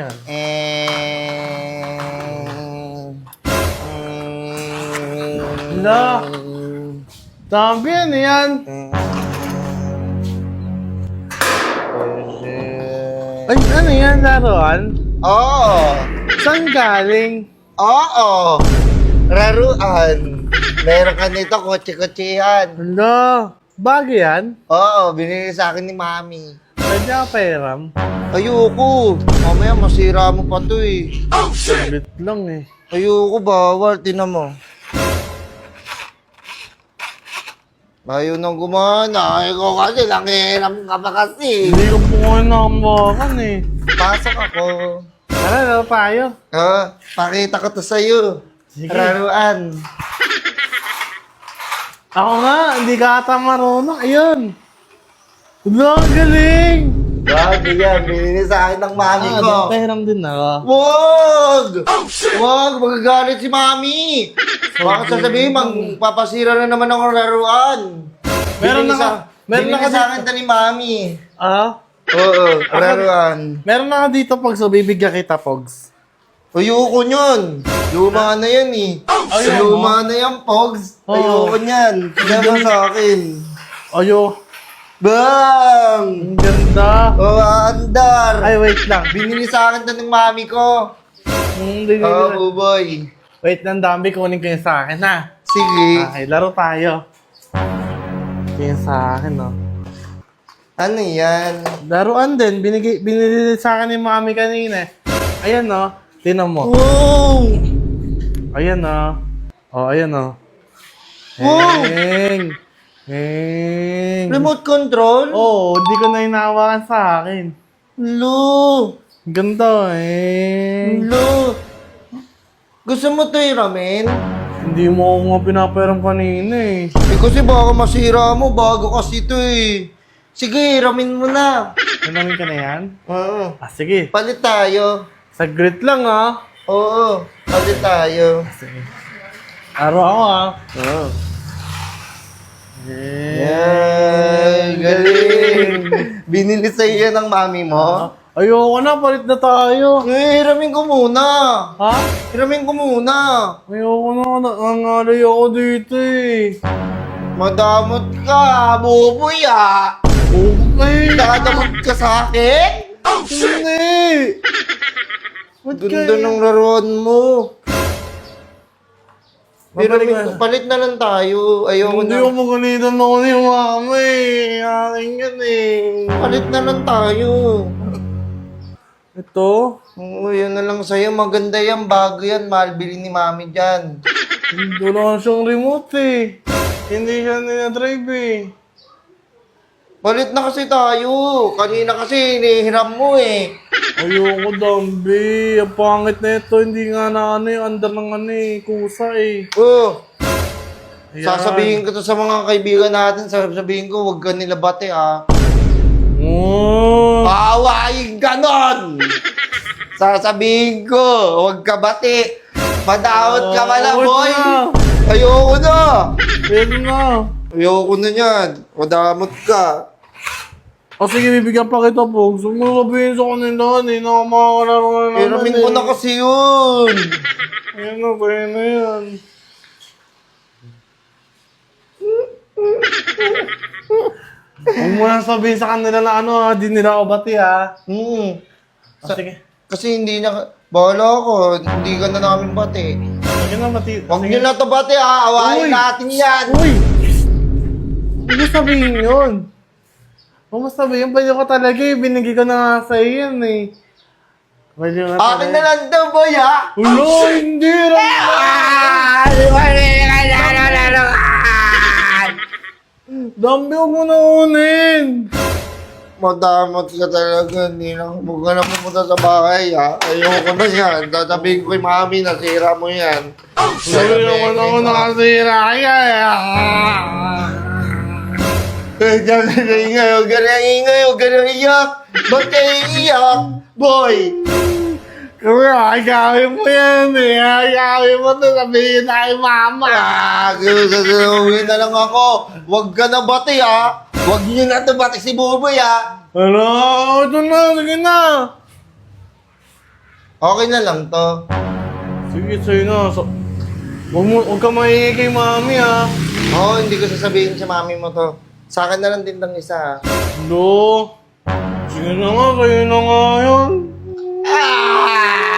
yan? Eh... Hala. Dami yan, yan. Ay, ano yan, laruan? Oo. Saan galing? Oo. Laruan. Meron ka nito, kotse-kotsehan. Hala, bagay yan? Oo, binili sa akin ni Mami. Ka pairam? Ayoko. Mamaya masira mo pa to eh. Sabit lang eh. Ayoko, bawal. Tinan mo. Ayaw nang gumana. Ayaw kasi, nangihiram ka pa kasi. Hindi ko po ngayon nakambakan eh. Pasok ako. Tara, laro tayo. Ah, pakita ko to sa'yo. Sige. Laruan. Ako nga, hindi ka ata marunong. Ayun. Hala, ang galing. Wag, yan. Binili sa akin ng mami Ah, ko. pairam din ako. Wag! Wag! Magagalit si mami! Baka sasabihin, magpapasira na naman ako ng laruan. Meron Binili na ka- sa- meron binili na ka sa akin to ni mami. Ah? Oo, laruan. Meron na ka dito, Pogs. So, bibigyan kita, Pogs. Ayoko nyon. Luma na yan eh. Ayaw Luma na yan, Pogs. Oo. Ayoko nyan. Tignan mo sa akin. Ayo. Bang! Ang ganda. Oh, andar! Ay, wait lang. Binili sa akin to ng mami ko. Hmm, oh, boy. Wait lang, dami. Kunin ko yun sa akin, ha? Sige. Okay, laro tayo. Ito yun sa akin, no? Ano yan? Laruan din. Binigay, binili sa akin ni mami kanina. Ayan, no? Tinan mo. Wow! Ayan, no? Oh, ayan, no? Wow! Heng! Heng! Remote control? Oo, oh, hindi ko na hinahawakan sa akin. Lo! Ganda, eh. Lo! Gusto mo to ramen? Hindi mo ako nga pinapairam kanina, eh. Eh kasi baka masira mo bago kasi to eh. Sige, ramen mo na. Nanamin ka na yan? Oo. Ah, sige. Palit tayo. Saglit lang, ah. Oo, palit tayo. Sige. Araw ako, ah. Oo. Yan, galing. Binili sa iyo ng mami mo? Ayoko na, palit na tayo. Eh, ramen ko muna. Ha? Ramen ko muna. Ayoko na, nangangalay ako dito, eh. Madamot ka, buboy ah. Okay. Dadamot ka sa akin? Hindi. Ba't Ganda kaya? ng laruan mo. Pero Babalik may- na. palit na lang tayo. Ayoko Hindi na. ako magalitan ako ni mama, eh. Aking yan, eh. Palit na lang tayo. Ito? Oo, yun na lang sa'yo. Maganda yan. Bago yan. Mahal bili ni mami dyan. Hindi na siyang remote, eh. Hindi siya ninadrive, eh. Palit na kasi tayo. Kanina kasi hinihiram mo eh. Ayoko, Dambi. Ang pangit na ito. Hindi nga na ano yung under ng ano eh. Kusa eh. Oh, Ayan. sasabihin ko to sa mga kaibigan natin. Sasabihin ko, huwag ka nila bate ah. Oh. Paawain ganon! Sasabihin ko, huwag ka bati. Madawat ka pala, Oh, boy. na. Ayoko na. Pwede na. Ayoko na yan. Madamot ka. O sige, bibigyan pa kita po. Gusto mo sabihin sa kanila, hindi na ako makakalaro na naman Iramin eh. ko na kasi yun. Ayan na, pwede na yan. Huwag mo nang sabihin sa kanila na ano, ah, di nila ako bati ha. Hmm. Sa- sige. Kasi hindi na... Bahala ako. Hindi ka na namin bati. Sige na, bati. Huwag Sige. nyo na to bati ha. Awain Uy. natin yan. Uy! Huwag mo sabihin yun. Huwag mo sabihin, pwede ko talaga eh. Binigay ko na nga sa iyo yan eh. Ko na Akin na lang daw, boy ha. Ulo, hindi. Ah! Ba hindi ka nalalaroan? Dambi, huwag mo na unin. Madamot ka talaga. Hindi na. Huwag ka na pumunta sa bahay ha. Ayoko na yan. Tatabihin ko yung mami. Nasira mo yan. Hindi naman ako nakasira kaya eh. Eh, ka na ingay. Huwag ka na ingay. Huwag ka na iyak. Ba't kayo iyak? Boy! Kaya, agawin mo yan eh. Agawin mo to sabihin na kay mama. Ah, gawin na lang ako. Huwag ka na bati ha. Huwag niyo na to bati si Buboy ha. Ano? Ito na, sige na. Okay na lang to. Sige, sa'yo na. So, huwag, mo, huwag ka kay mami ah. Oo, hindi ko sasabihin sa mami mo to. Sa akin na lang din ng isa. No! Sige na nga, kayo na nga yun. Ah!